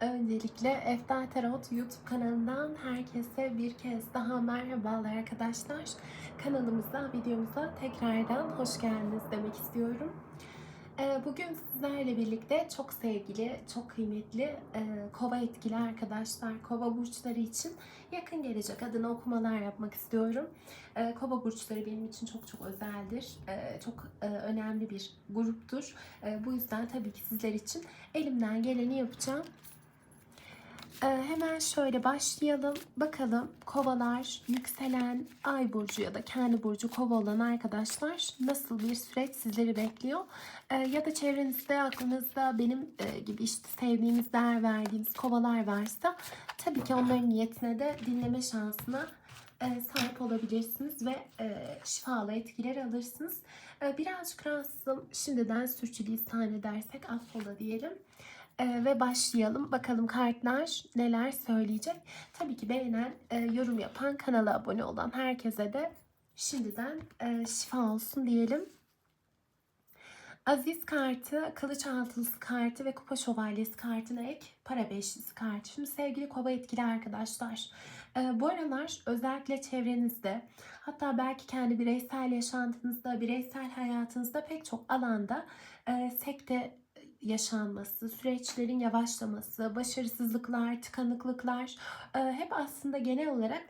Öncelikle Efta Tarot YouTube kanalından herkese bir kez daha merhabalar arkadaşlar. Kanalımıza, videomuza tekrardan hoş geldiniz demek istiyorum. Ee, Bugün sizlerle birlikte çok sevgili, çok kıymetli e, kova etkili arkadaşlar, kova burçları için yakın gelecek adına okumalar yapmak istiyorum. Ee, Kova burçları benim için çok çok özeldir, Ee, çok e, önemli bir gruptur. Bu yüzden tabii ki sizler için elimden geleni yapacağım. Ee, hemen şöyle başlayalım. Bakalım kovalar, yükselen ay burcu ya da kendi burcu kova olan arkadaşlar nasıl bir süreç sizleri bekliyor? Ee, ya da çevrenizde, aklınızda benim e, gibi işte sevdiğiniz, değer verdiğiniz kovalar varsa tabii ki onların niyetine de dinleme şansına e, sahip olabilirsiniz ve e, şifalı etkiler alırsınız. E, birazcık rahatsızım. Şimdiden sürçülisan edersek affola diyelim. Ee, ve başlayalım. Bakalım kartlar neler söyleyecek. Tabii ki beğenen, e, yorum yapan, kanala abone olan herkese de şimdiden e, şifa olsun diyelim. Aziz kartı, kılıç altılısı kartı ve kupa şövalyesi kartına ek para beşlisi kartı. Şimdi sevgili kova etkili arkadaşlar. e, bu aralar özellikle çevrenizde hatta belki kendi bireysel yaşantınızda, bireysel hayatınızda pek çok alanda e, sekte yaşanması, süreçlerin yavaşlaması, başarısızlıklar, tıkanıklıklar e, hep aslında genel olarak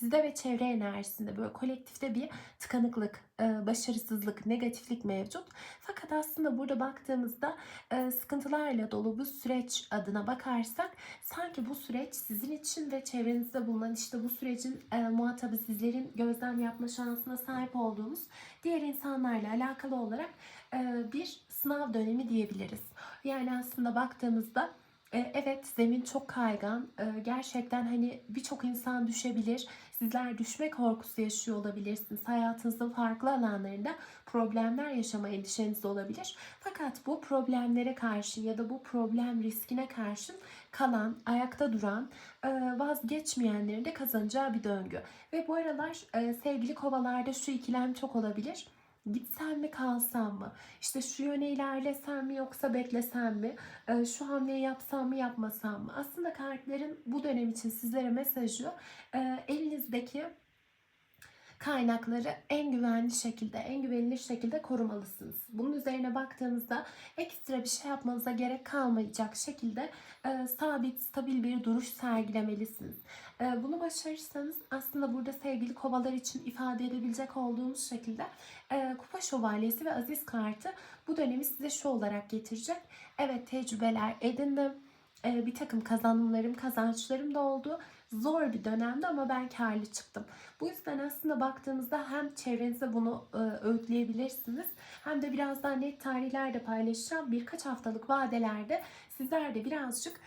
sizde ve çevre enerjisinde böyle kolektifte bir tıkanıklık, e, başarısızlık, negatiflik mevcut. Fakat aslında burada baktığımızda e, sıkıntılarla dolu bu süreç adına bakarsak sanki bu süreç sizin için ve çevrenizde bulunan işte bu sürecin e, muhatabı sizlerin gözlem yapma şansına sahip olduğunuz diğer insanlarla alakalı olarak bir sınav dönemi diyebiliriz. Yani aslında baktığımızda e, evet zemin çok kaygan. E, Gerçekten hani birçok insan düşebilir. Sizler düşme korkusu yaşıyor olabilirsiniz. Hayatınızın farklı alanlarında problemler yaşama endişeniz olabilir. Fakat bu problemlere karşı ya da bu problem riskine karşın kalan, ayakta duran, e, vazgeçmeyenlerin de kazanacağı bir döngü. Ve bu aralar sevgili kovalarda şu ikilem çok olabilir. Gitsem mi kalsam mı? İşte şu yöne ilerlesem mi yoksa beklesem mi? Ee, şu hamleyi yapsam mı yapmasam mı? Aslında kartların bu dönem için sizlere mesajı e, elinizdeki kaynakları en güvenli şekilde, en güvenilir şekilde korumalısınız. Bunun üzerine baktığınızda ekstra bir şey yapmanıza gerek kalmayacak şekilde e, sabit, stabil bir duruş sergilemelisiniz. E, bunu başarırsanız aslında burada sevgili kovalar için ifade edebilecek olduğumuz şekilde e, kupa şövalyesi ve aziz kartı bu dönemi size şu olarak getirecek. Evet tecrübeler edindim. E, bir takım kazanımlarım, kazançlarım da oldu. Zor bir dönemde ama ben karlı çıktım. Bu yüzden aslında baktığınızda hem çevrenize bunu e, öğütleyebilirsiniz hem de biraz daha net tarihler de paylaşacağım. Birkaç haftalık vadelerde sizler de birazcık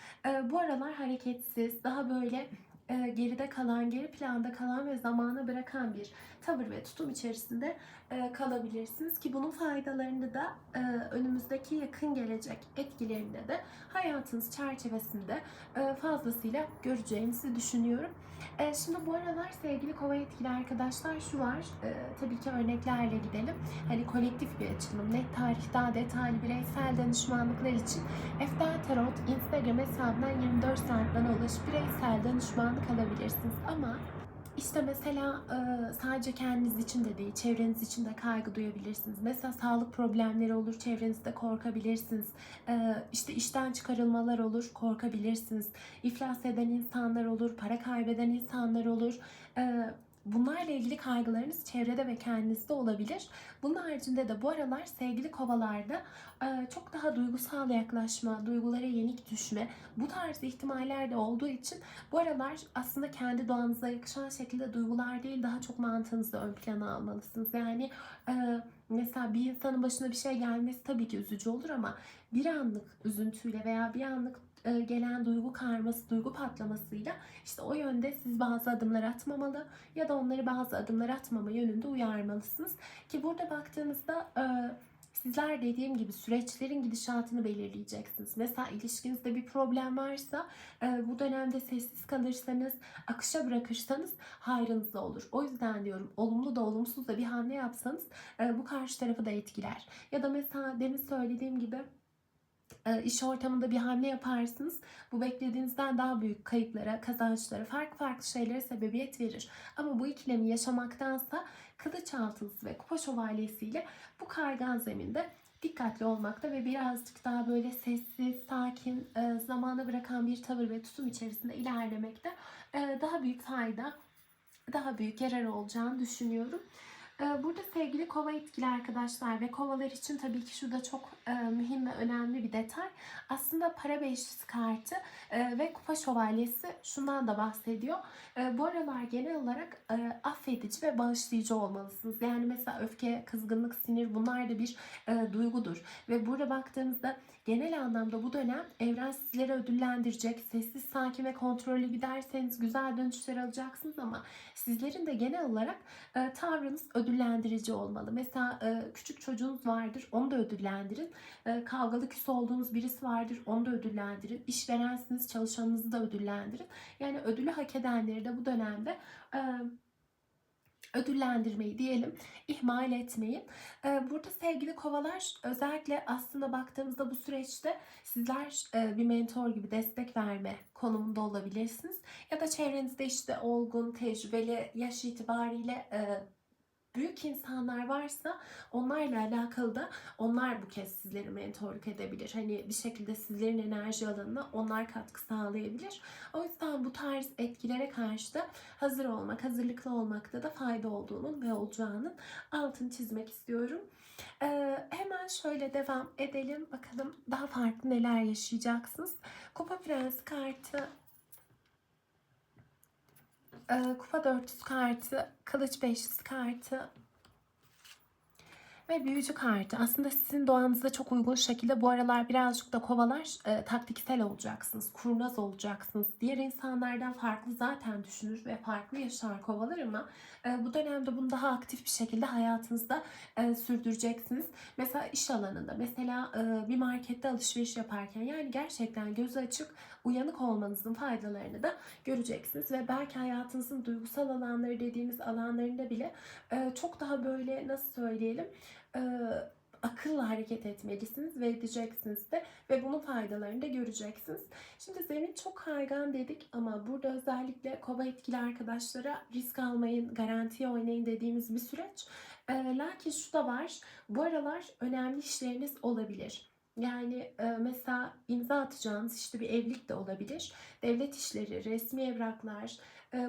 bu aralar hareketsiz, daha böyle e, geride kalan, geri planda kalan ve zamana bırakan bir tavır ve tutum içerisinde e, kalabilirsiniz ki bunun faydalarını da e, önümüzdeki yakın gelecek etkilerinde de hayatınız çerçevesinde e, fazlasıyla göreceğinizi düşünüyorum. E, şimdi bu aralar sevgili kova etkili arkadaşlar şu var. E, tabii ki örneklerle gidelim. Hani kolektif bir açılım, net tarih daha detaylı bireysel danışmanlıklar için Eftel Tarot Instagram hesabından 24 saat bana ulaşıp bireysel danışmanlık alabilirsiniz. Ama işte mesela e, sadece kendiniz için de değil, çevreniz için de kaygı duyabilirsiniz. Mesela sağlık problemleri olur, çevrenizde korkabilirsiniz. E, işte işten çıkarılmalar olur, korkabilirsiniz. İflas eden insanlar olur, para kaybeden insanlar olur. Bunlarla ilgili kaygılarınız çevrede ve kendinizde olabilir. Bunun haricinde de bu aralar sevgili kovalarda e, çok daha duygusal yaklaşma, duygulara yenik düşme, bu tarz ihtimaller de olduğu için bu aralar aslında kendi doğanıza yakışan şekilde duygular değil daha çok mantığınızı ön plana almalısınız. Yani e, mesela bir insanın başına bir şey gelmesi tabii ki üzücü olur ama bir anlık üzüntüyle veya bir anlık gelen duygu karması, duygu patlamasıyla işte o yönde siz bazı adımlar atmamalı ya da onları bazı adımlar atmama yönünde uyarmalısınız. Ki burada baktığınızda e, sizler dediğim gibi süreçlerin gidişatını belirleyeceksiniz. Mesela ilişkinizde bir problem varsa e, bu dönemde sessiz kalırsanız, akışa bırakırsanız hayrınıza olur. O yüzden diyorum olumlu da olumsuz da bir hamle yapsanız e, bu karşı tarafı da etkiler. Ya da mesela demin söylediğim gibi e, iş ortamında bir hamle yaparsınız. Bu beklediğinizden daha büyük kayıplara, kazançlara, farklı farklı şeylere sebebiyet verir. Ama bu ikilemi yaşamaktansa kılıç altılısı ve kupa şövalyesiyle bu kaygan zeminde dikkatli olmakta ve birazcık daha böyle sessiz, sakin, e, zamana bırakan bir tavır ve tutum içerisinde ilerlemekte e, daha büyük fayda, daha büyük yarar olacağını düşünüyorum. E, Burada sevgili kova etkili arkadaşlar ve kovalar için tabii ki şurada çok e, mühim ve önemli bir detay. Aslında para beşlisi kartı e, ve kupa şövalyesi şundan da bahsediyor. E, bu aralar genel olarak affedici ve bağışlayıcı olmalısınız. Yani mesela öfke, kızgınlık, sinir bunlar da bir duygudur. Ve burada baktığımızda genel anlamda bu dönem evren sizleri ödüllendirecek. Sessiz, sakin ve kontrollü giderseniz güzel dönüşler alacaksınız ama sizlerin de genel olarak e, tavrınız ödüllendirici olmalı. Mesela e, küçük çocuğunuz vardır, onu da ödüllendirin. E, kavgalı küs olduğunuz birisi vardır, onu da ödüllendirin. İşverensiniz, çalışanınızı da ödüllendirin. Yani ödülü hak edenleri de bu dönemde e, ödüllendirmeyi diyelim ihmal etmeyin. Ee, Burada sevgili kovalar özellikle aslında baktığımızda bu süreçte sizler e, bir mentor gibi destek verme konumunda olabilirsiniz. Ya da çevrenizde işte olgun, tecrübeli, yaş itibariyle e, büyük insanlar varsa onlarla alakalı da onlar bu kez sizleri mentorluk edebilir. Hani bir şekilde sizlerin enerji alanına onlar katkı sağlayabilir. O yüzden bu tarz etkilere karşı da hazır olmak, hazırlıklı olmakta da fayda olduğunun ve olacağının altını çizmek istiyorum. Ee, hemen şöyle devam edelim. Bakalım daha farklı neler yaşayacaksınız. Kupa Prensi kartı e, Kupa dörtlüsü kartı, Kılıç beşlisi kartı ve büyücü kartı. Aslında sizin doğanıza çok uygun şekilde bu aralar birazcık da kovalar e, taktiksel olacaksınız, kurnaz olacaksınız. Diğer insanlardan farklı zaten düşünür ve farklı yaşar kovalar ama e, bu dönemde bunu daha aktif bir şekilde hayatınızda e, sürdüreceksiniz. Mesela iş alanında, mesela e, bir markette alışveriş yaparken yani gerçekten gözü açık, uyanık olmanızın faydalarını da göreceksiniz ve belki hayatınızın duygusal alanları dediğimiz alanlarında bile e, çok daha böyle nasıl söyleyelim e, akılla hareket etmelisiniz ve edeceksiniz de ve bunun faydalarını da göreceksiniz. Şimdi zemin çok kaygan dedik ama burada özellikle kova etkili arkadaşlara risk almayın, garantiye oynayın dediğimiz bir süreç. E, lakin şu da var, bu aralar önemli işleriniz olabilir. Yani e, mesela imza atacağınız işte bir evlilik de olabilir. Devlet işleri, resmi evraklar,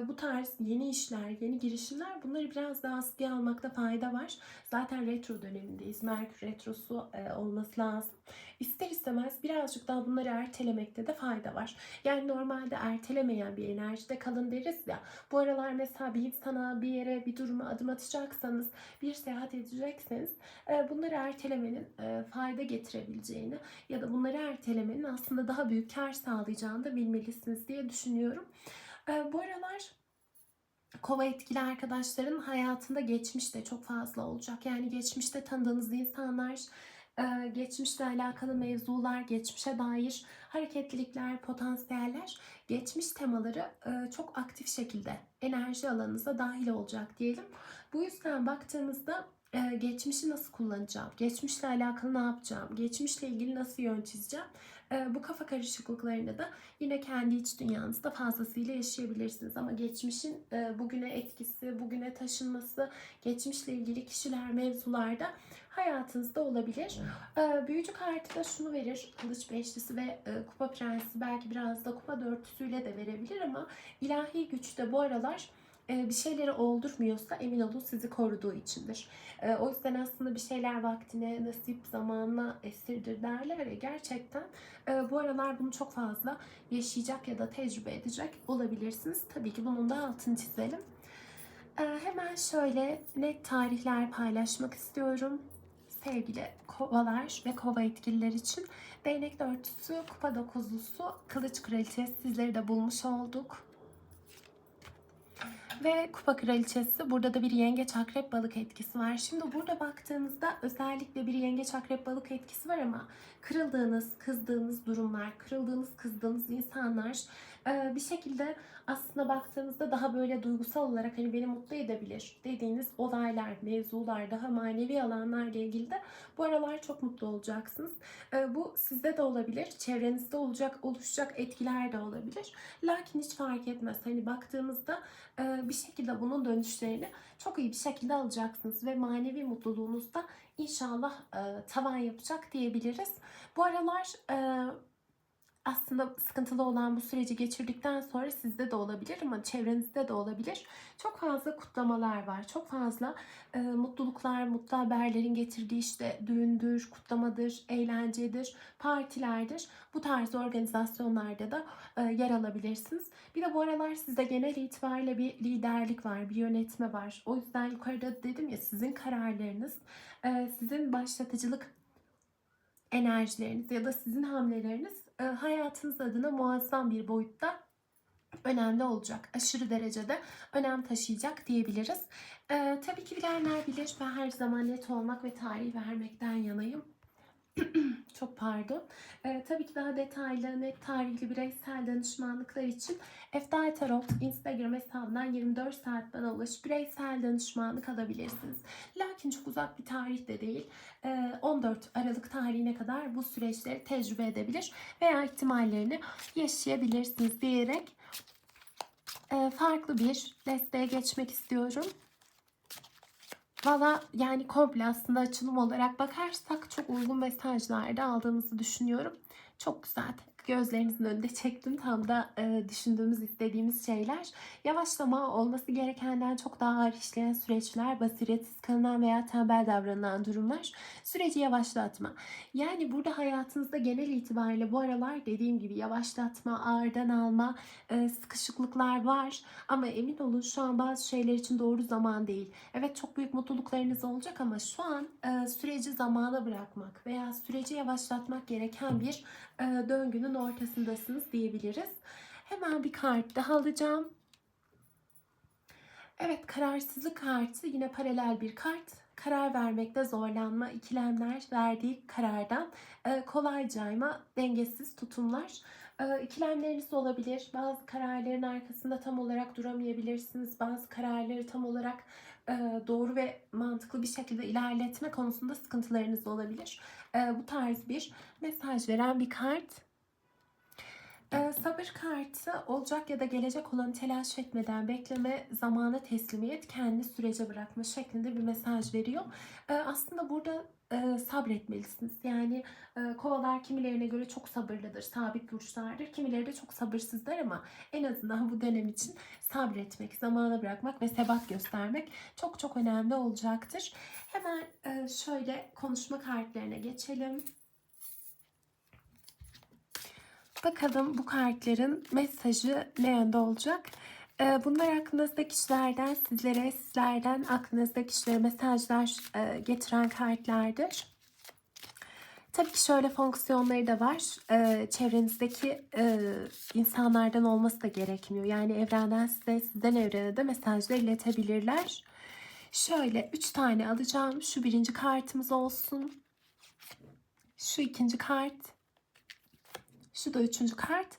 bu tarz yeni işler, yeni girişimler bunları biraz daha askıya almakta fayda var. Zaten retro dönemindeyiz. Merkür retrosu e, olması lazım. İster istemez birazcık daha bunları ertelemekte de fayda var. Yani normalde ertelemeyen bir enerjide kalın deriz ya. Bu aralar mesela bir insana, bir yere, bir duruma adım atacaksanız, bir seyahat edecekseniz e, bunları ertelemenin e, fayda getirebileceğini ya da bunları ertelemenin aslında daha büyük kar sağlayacağını da bilmelisiniz diye düşünüyorum. E, bu aralar kova etkili arkadaşların hayatında geçmişte çok fazla olacak. Yani geçmişte tanıdığınız insanlar, e, geçmişle alakalı mevzular, geçmişe dair hareketlilikler, potansiyeller, geçmiş temaları e, çok aktif şekilde enerji alanınıza dahil olacak diyelim. Bu yüzden baktığımızda e, geçmişi nasıl kullanacağım, geçmişle alakalı ne yapacağım, geçmişle ilgili nasıl yön çizeceğim, e, bu kafa karışıklıklarını da yine kendi iç dünyanızda fazlasıyla yaşayabilirsiniz. Ama geçmişin e, bugüne etkisi, bugüne taşınması, geçmişle ilgili kişiler, mevzularda hayatınızda olabilir. Büyücü kartı da şunu verir. Kılıç beşlisi ve kupa prensi belki biraz da kupa dörtlüsüyle de verebilir ama ilahi güç de bu aralar bir şeyleri oldurmuyorsa emin olun sizi koruduğu içindir. E, O yüzden aslında bir şeyler vaktine, nasip zamanına esirdir derler ya gerçekten e, bu aralar bunu çok fazla yaşayacak ya da tecrübe edecek olabilirsiniz. Tabii ki bunun da altını çizelim. Hemen şöyle net tarihler paylaşmak istiyorum. Sevgili kovalar ve kova etkililer için değnek dörtlüsü, kupa dokuzlusu, kılıç kraliçesi sizleri de bulmuş olduk. Ve kupa kraliçesi burada da bir yengeç akrep balık etkisi var. Şimdi burada baktığınızda özellikle bir yengeç akrep balık etkisi var ama kırıldığınız, kızdığınız durumlar, kırıldığınız, kızdığınız insanlar e, bir şekilde aslında baktığınızda daha böyle duygusal olarak hani beni mutlu edebilir dediğiniz olaylar, mevzular, daha manevi alanlarla ilgili de bu aralar çok mutlu olacaksınız. E, Bu sizde de olabilir, çevrenizde olacak, oluşacak etkiler de olabilir. Lakin hiç fark etmez. Hani baktığımızda e, bir şekilde bunun dönüşlerini çok iyi bir şekilde alacaksınız ve manevi mutluluğunuz da inşallah e, tavan yapacak diyebiliriz. Bu aralar e, aslında sıkıntılı olan bu süreci geçirdikten sonra sizde de olabilir ama çevrenizde de olabilir. Çok fazla kutlamalar var. Çok fazla e, mutluluklar, mutlu haberlerin getirdiği işte düğündür, kutlamadır, eğlencedir, partilerdir. Bu tarz organizasyonlarda da e, yer alabilirsiniz. Bir de bu aralar sizde genel itibariyle bir liderlik var, bir yönetme var. O yüzden yukarıda dedim ya sizin kararlarınız, e, sizin başlatıcılık enerjileriniz ya da sizin hamleleriniz hayatınız adına muazzam bir boyutta önemli olacak. Aşırı derecede önem taşıyacak diyebiliriz. E, tabii ki bilenler bilir. Ben her zaman net olmak ve tarih vermekten yanayım. Çok pardon. E, tabii ki daha detaylı, net tarihli bireysel danışmanlıklar için Eftal Tarot Instagram hesabından 24 saat bana ulaşıp bireysel danışmanlık alabilirsiniz. Lakin çok uzak bir tarih de değil. E, 14 Aralık tarihine kadar bu süreçleri tecrübe edebilir veya ihtimallerini yaşayabilirsiniz diyerek e, farklı bir desteğe geçmek istiyorum. Valla yani komple aslında açılım olarak bakarsak çok uygun mesajlarda aldığımızı düşünüyorum. Çok güzel. Gözlerinizin önünde çektim. Tam da e, düşündüğümüz, istediğimiz şeyler. Yavaşlama olması gerekenden çok daha ağır işleyen süreçler, basiretsiz kalınan veya tembel davranılan durumlar. Süreci yavaşlatma. Yani burada hayatınızda genel itibariyle bu aralar dediğim gibi yavaşlatma, ağırdan alma, e, sıkışıklıklar var. Ama emin olun şu an bazı şeyler için doğru zaman değil. Evet çok büyük mutluluklarınız olacak ama şu an e, süreci zamana bırakmak veya süreci yavaşlatmak gereken bir döngünün ortasındasınız diyebiliriz. Hemen bir kart daha alacağım. Evet kararsızlık kartı yine paralel bir kart. Karar vermekte zorlanma, ikilemler, verdiği karardan e, kolay cayma, dengesiz tutumlar. E, ikilemleriniz olabilir. Bazı kararların arkasında tam olarak duramayabilirsiniz. Bazı kararları tam olarak e, doğru ve mantıklı bir şekilde ilerletme konusunda sıkıntılarınız olabilir. E, bu tarz bir mesaj veren bir kart. Ee, sabır kartı olacak ya da gelecek olanı telaş etmeden bekleme, zamana teslimiyet, kendini sürece bırakma şeklinde bir mesaj veriyor. Ee, aslında burada e, sabretmelisiniz. Yani e, kovalar kimilerine göre çok sabırlıdır, sabit burçlardır. Kimileri de çok sabırsızlar ama en azından bu dönem için sabretmek, zamana bırakmak ve sebat göstermek çok çok önemli olacaktır. Hemen e, şöyle konuşma kartlarına geçelim. Bakalım bu kartların mesajı ne yönde olacak? Ee, Bunlar aklınızdaki kişilerden sizlere, sizlerden aklınızdaki kişilere mesajlar e, getiren kartlardır. Tabii ki şöyle fonksiyonları da var. Ee, çevrenizdeki e, insanlardan olması da gerekmiyor. Yani evrenden size, sizden evrene de mesajlar iletebilirler. Şöyle üç tane alacağım. Şu birinci kartımız olsun. Şu ikinci kart. Şu da üçüncü kart.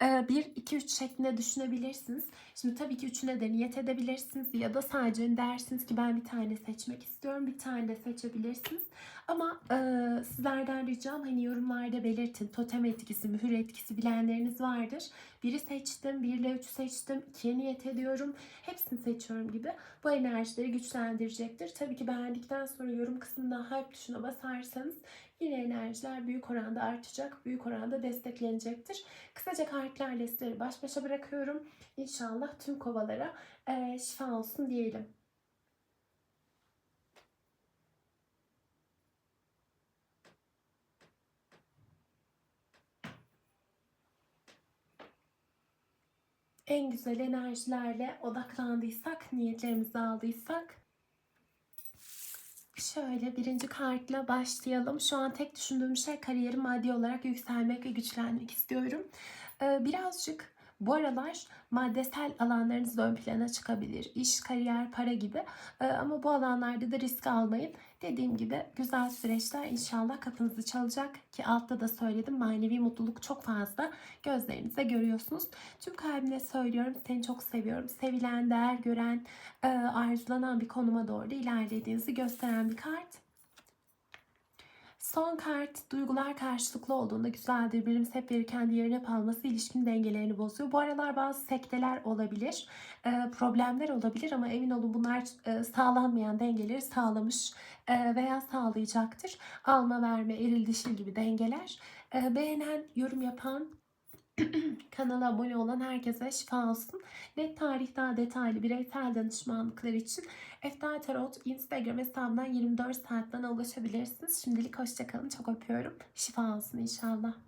1, 2, 3 şeklinde düşünebilirsiniz. Şimdi tabii ki üçüne de niyet edebilirsiniz ya da sadece dersiniz ki ben bir tane seçmek istiyorum. Bir tane de seçebilirsiniz. Ama e, sizlerden ricam hani yorumlarda belirtin. Totem etkisi, mühür etkisi bilenleriniz vardır. Biri seçtim, 1 ile 3 seçtim, 2'ye niyet ediyorum. Hepsini seçiyorum gibi. Bu enerjileri güçlendirecektir. Tabii ki beğendikten sonra yorum kısmından hype tuşuna basarsanız yine enerjiler büyük oranda artacak, büyük oranda desteklenecektir. Kısaca kartlarla sizleri baş başa bırakıyorum. İnşallah tüm kovalara e, şifa olsun diyelim. En güzel enerjilerle odaklandıysak, niyetlerimizi aldıysak Şöyle birinci kartla başlayalım. Şu an tek düşündüğüm şey kariyerim maddi olarak yükselmek ve güçlenmek istiyorum. Ee, birazcık Bu aralar maddesel alanlarınız ön plana çıkabilir. İş, kariyer, para gibi. Ee, ama bu alanlarda da risk almayın. Dediğim gibi güzel süreçler inşallah kapınızı çalacak ki altta da söyledim manevi mutluluk çok fazla gözlerinize görüyorsunuz. Tüm kalbimle söylüyorum seni çok seviyorum. Sevilen, değer gören, e, arzulanan bir konuma doğru ilerlediğinizi gösteren bir kart. Son kart duygular karşılıklı olduğunda güzeldir. Birimiz hep biri kendi yerine hep alması ilişkin dengelerini bozuyor. Bu aralar bazı sekteler olabilir, e, problemler olabilir ama emin olun bunlar e, sağlanmayan dengeleri sağlamış e, veya sağlayacaktır. Alma verme, eril dişil gibi dengeler. Beğenen, yorum yapan, kanala abone olan herkese şifa olsun. Net tarih daha detaylı bireysel danışmanlıklar için Eftal Tarot Instagram hesabından 24 saatten ulaşabilirsiniz. Şimdilik hoşçakalın. Çok öpüyorum. Şifa olsun inşallah.